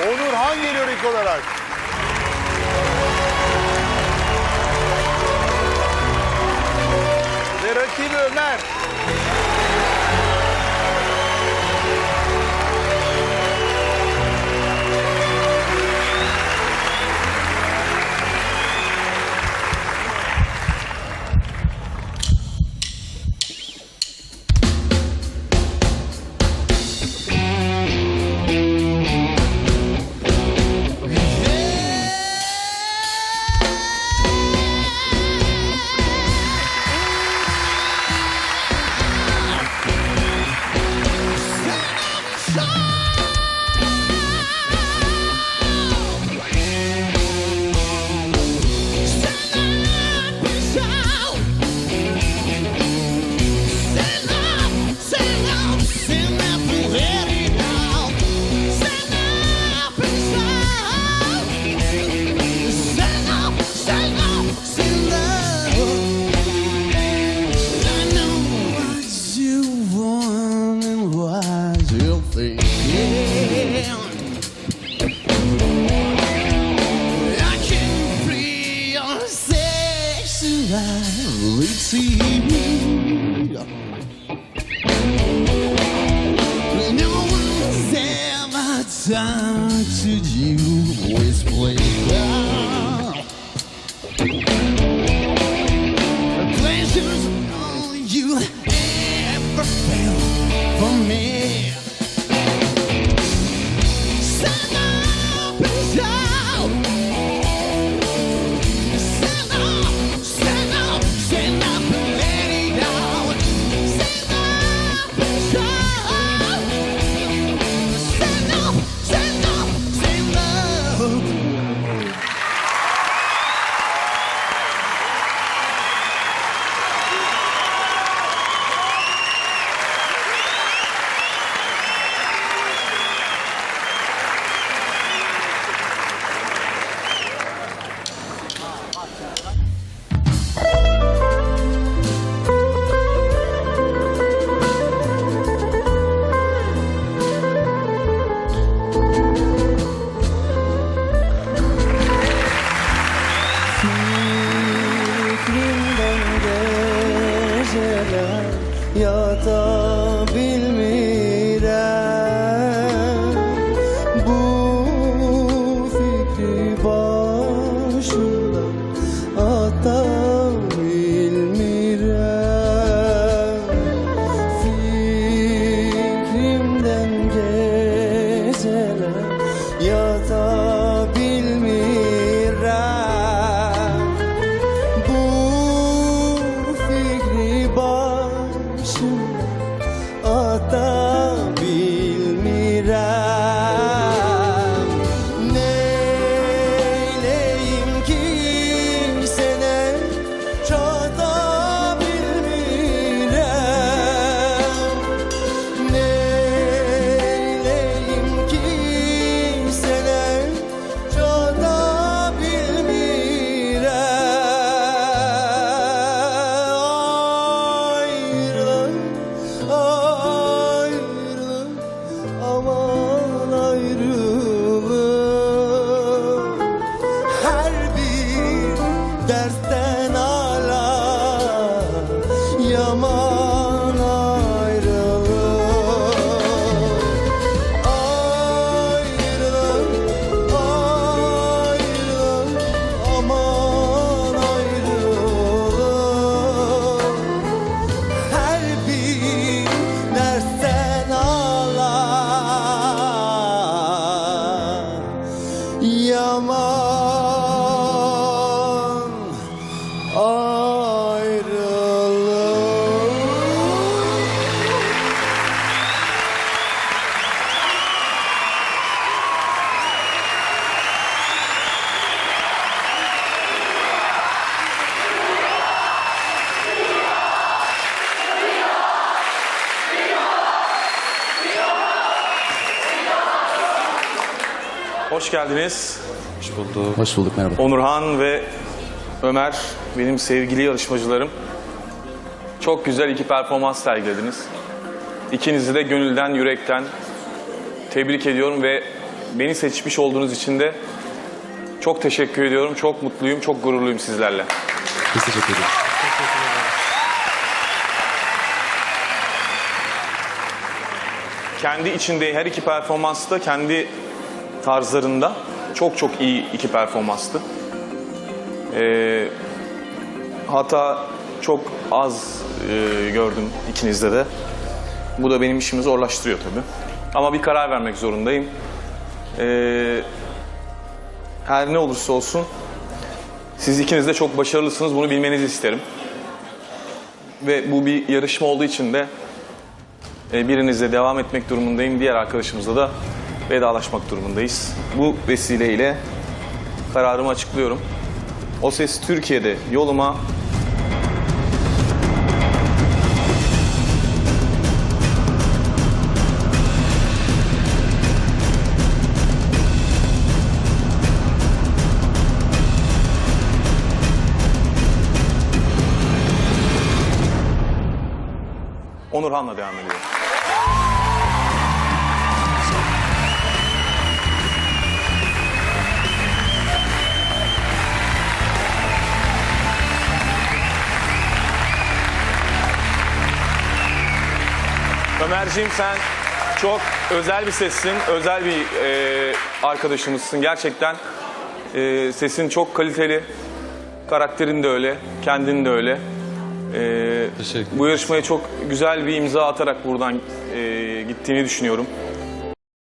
Onurhan geliyor ilk olarak. Ve rakibi Ömer. see me. Never was ever touched you, always played well. Pleasures all you ever felt for me. cool. dance hoş geldiniz. Hoş bulduk. Hoş bulduk merhaba. Onurhan ve Ömer benim sevgili yarışmacılarım. Çok güzel iki performans sergilediniz. İkinizi de gönülden, yürekten tebrik ediyorum ve beni seçmiş olduğunuz için de çok teşekkür ediyorum. Çok mutluyum, çok gururluyum sizlerle. Biz teşekkür ederiz. Kendi içinde her iki performansta kendi tarzlarında çok çok iyi iki performanstı. Ee, hatta çok az e, gördüm ikinizde de. Bu da benim işimi zorlaştırıyor tabii. Ama bir karar vermek zorundayım. Ee, her ne olursa olsun siz ikiniz de çok başarılısınız. Bunu bilmenizi isterim. Ve bu bir yarışma olduğu için de e, birinizle devam etmek durumundayım. Diğer arkadaşımızla da vedalaşmak durumundayız. Bu vesileyle kararımı açıklıyorum. O Ses Türkiye'de yoluma Onurhan'la devam ediyorum. Ömerciğim sen çok özel bir sessin, özel bir e, arkadaşımızsın. Gerçekten e, sesin çok kaliteli, karakterin de öyle, kendin de öyle. E, Teşekkür bu yarışmaya çok güzel bir imza atarak buradan e, gittiğini düşünüyorum.